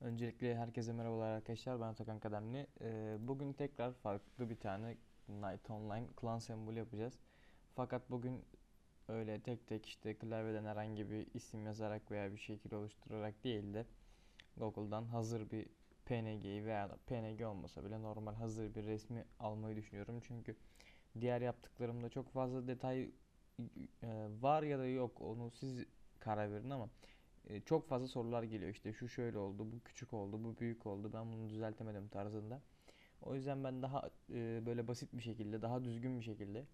Öncelikle herkese merhabalar arkadaşlar. Ben Atakan Kademli. Ee, bugün tekrar farklı bir tane Night Online klan sembolü yapacağız. Fakat bugün öyle tek tek işte klavyeden herhangi bir isim yazarak veya bir şekil oluşturarak değil de Google'dan hazır bir PNG'yi veya PNG olmasa bile normal hazır bir resmi almayı düşünüyorum. Çünkü diğer yaptıklarımda çok fazla detay e, var ya da yok onu siz karar verin ama e, çok fazla sorular geliyor işte şu şöyle oldu, bu küçük oldu, bu büyük oldu, ben bunu düzeltemedim tarzında. O yüzden ben daha e, böyle basit bir şekilde, daha düzgün bir şekilde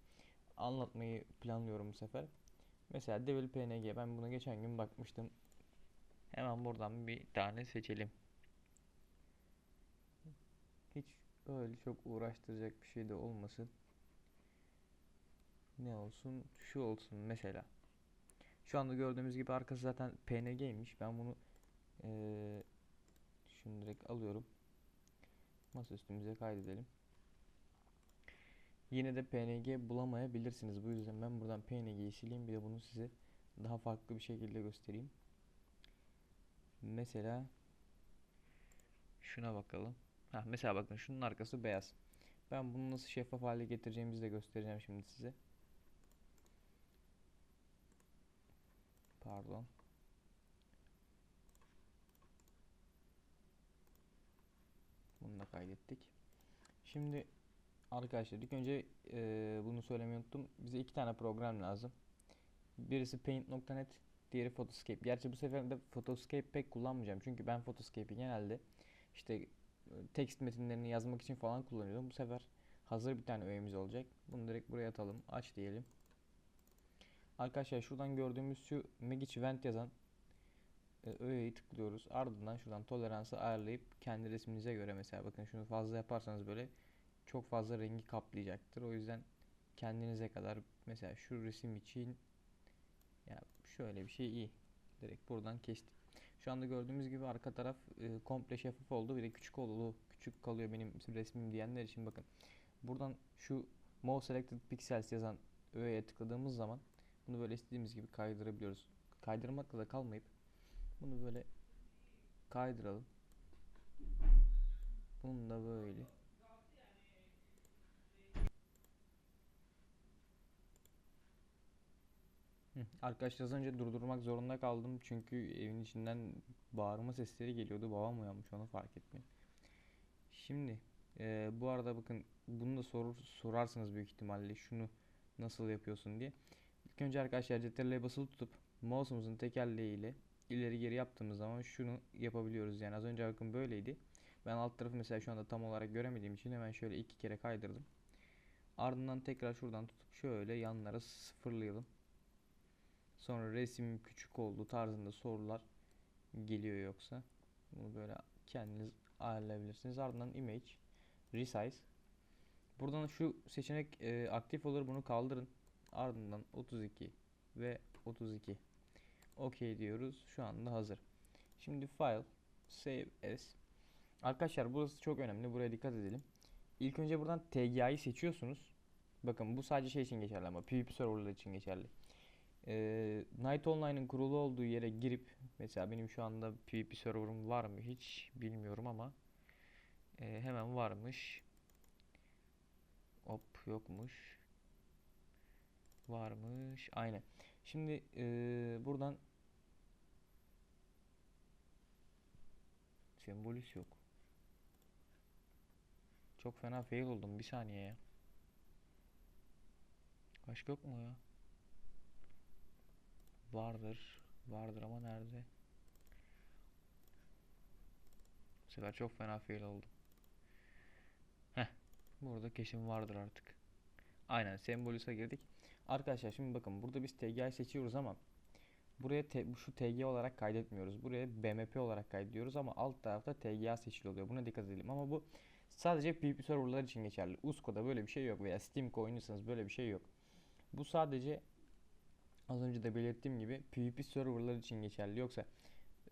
anlatmayı planlıyorum bu sefer. Mesela Devil PNG ben buna geçen gün bakmıştım. Hemen buradan bir tane seçelim. Hiç öyle çok uğraştıracak bir şey de olmasın. Ne olsun? Şu olsun mesela. Şu anda gördüğümüz gibi arkası zaten PNG'ymiş. Ben bunu eee şunu direkt alıyorum. Masa üstümüze kaydedelim. Yine de PNG bulamayabilirsiniz. Bu yüzden ben buradan PNG'yi sileyim. Bir de bunu size daha farklı bir şekilde göstereyim. Mesela şuna bakalım. Ha, mesela bakın şunun arkası beyaz. Ben bunu nasıl şeffaf hale getireceğimizi de göstereceğim şimdi size. Pardon. Bunu da kaydettik. Şimdi arkadaşlar ilk önce e, bunu söylemeyi unuttum. Bize iki tane program lazım. Birisi Paint.net, diğeri Photoscape. Gerçi bu sefer de Photoscape pek kullanmayacağım. Çünkü ben Photoscape'i genelde işte text metinlerini yazmak için falan kullanıyordum. Bu sefer hazır bir tane öğemiz olacak. Bunu direkt buraya atalım. Aç diyelim. Arkadaşlar şuradan gördüğümüz şu Magic Vent yazan e, öğeyi tıklıyoruz. Ardından şuradan toleransı ayarlayıp kendi resminize göre mesela bakın şunu fazla yaparsanız böyle çok fazla rengi kaplayacaktır. O yüzden kendinize kadar mesela şu resim için ya şöyle bir şey iyi. Direkt buradan kestik. Şu anda gördüğümüz gibi arka taraf e, komple şeffaf oldu. Bir de küçük oldu. Küçük kalıyor benim resmim diyenler için bakın. Buradan şu Move Selected Pixels yazan öğeye tıkladığımız zaman bunu böyle istediğimiz gibi kaydırabiliyoruz. Kaydırmakla da kalmayıp bunu böyle kaydıralım. Bunu da böyle. Arkadaşlar az önce durdurmak zorunda kaldım çünkü evin içinden bağırma sesleri geliyordu. Babam uyanmış onu fark ettim. Şimdi e, bu arada bakın bunu da sorur, sorarsınız büyük ihtimalle şunu nasıl yapıyorsun diye. İlk önce arkadaşlar CTRL'ye basılı tutup mouse'umuzun tekerleğiyle ileri geri yaptığımız zaman şunu yapabiliyoruz. Yani az önce bakın böyleydi. Ben alt tarafı mesela şu anda tam olarak göremediğim için hemen şöyle iki kere kaydırdım. Ardından tekrar şuradan tutup şöyle yanlara sıfırlayalım. Sonra resim küçük oldu tarzında sorular geliyor yoksa. Bunu böyle kendiniz ayarlayabilirsiniz. Ardından image, resize. Buradan şu seçenek e, aktif olur bunu kaldırın. Ardından 32 ve 32. OK diyoruz. Şu anda hazır. Şimdi file save as. Arkadaşlar burası çok önemli. Buraya dikkat edelim. İlk önce buradan TGA'yı seçiyorsunuz. Bakın bu sadece şey için geçerli ama PvP serverlar için geçerli. Ee, Night Online'ın kurulu olduğu yere girip mesela benim şu anda PvP server'ım var mı hiç bilmiyorum ama e, hemen varmış. Hop yokmuş. Varmış. Aynen. Şimdi e, buradan sembolüs yok. Çok fena fail oldum. Bir saniye ya. Başka yok mu ya? Vardır. Vardır ama nerede? Bu sefer çok fena fail oldum. Heh. Burada kesin vardır artık. Aynen sembolüse girdik. Arkadaşlar şimdi bakın burada biz TG'yi seçiyoruz ama buraya te, şu TG olarak kaydetmiyoruz. Buraya BMP olarak kaydediyoruz ama alt tarafta TGA seçili oluyor. Buna dikkat edelim ama bu sadece PvP serverlar için geçerli. Usko'da böyle bir şey yok veya Steam'de oynuyorsanız böyle bir şey yok. Bu sadece az önce de belirttiğim gibi PvP serverlar için geçerli. Yoksa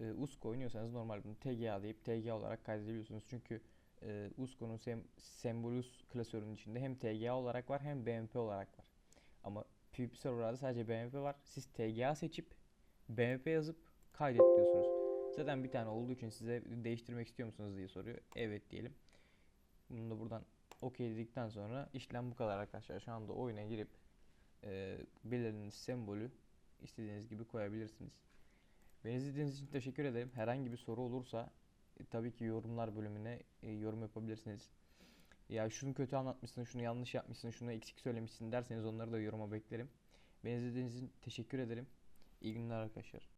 e, Usko oynuyorsanız normal bunu TGA deyip TGA olarak kaydedebiliyorsunuz. Çünkü e, Usko'nun sem sembolus klasörünün içinde hem TGA olarak var hem BMP olarak var. Ama PvP serverlarda sadece BMP var. Siz TGA seçip BMP yazıp kaydet diyorsunuz. Zaten bir tane olduğu için size değiştirmek istiyor musunuz diye soruyor. Evet diyelim. Bunu da buradan okey dedikten sonra işlem bu kadar arkadaşlar. Şu anda oyuna girip e, belirlediğiniz sembolü istediğiniz gibi koyabilirsiniz. Beni izlediğiniz için teşekkür ederim. Herhangi bir soru olursa e, tabii ki yorumlar bölümüne e, yorum yapabilirsiniz. Ya şunu kötü anlatmışsın, şunu yanlış yapmışsın, şunu eksik söylemişsin derseniz onları da yoruma beklerim. Beni izlediğiniz için teşekkür ederim. İyi günler arkadaşlar.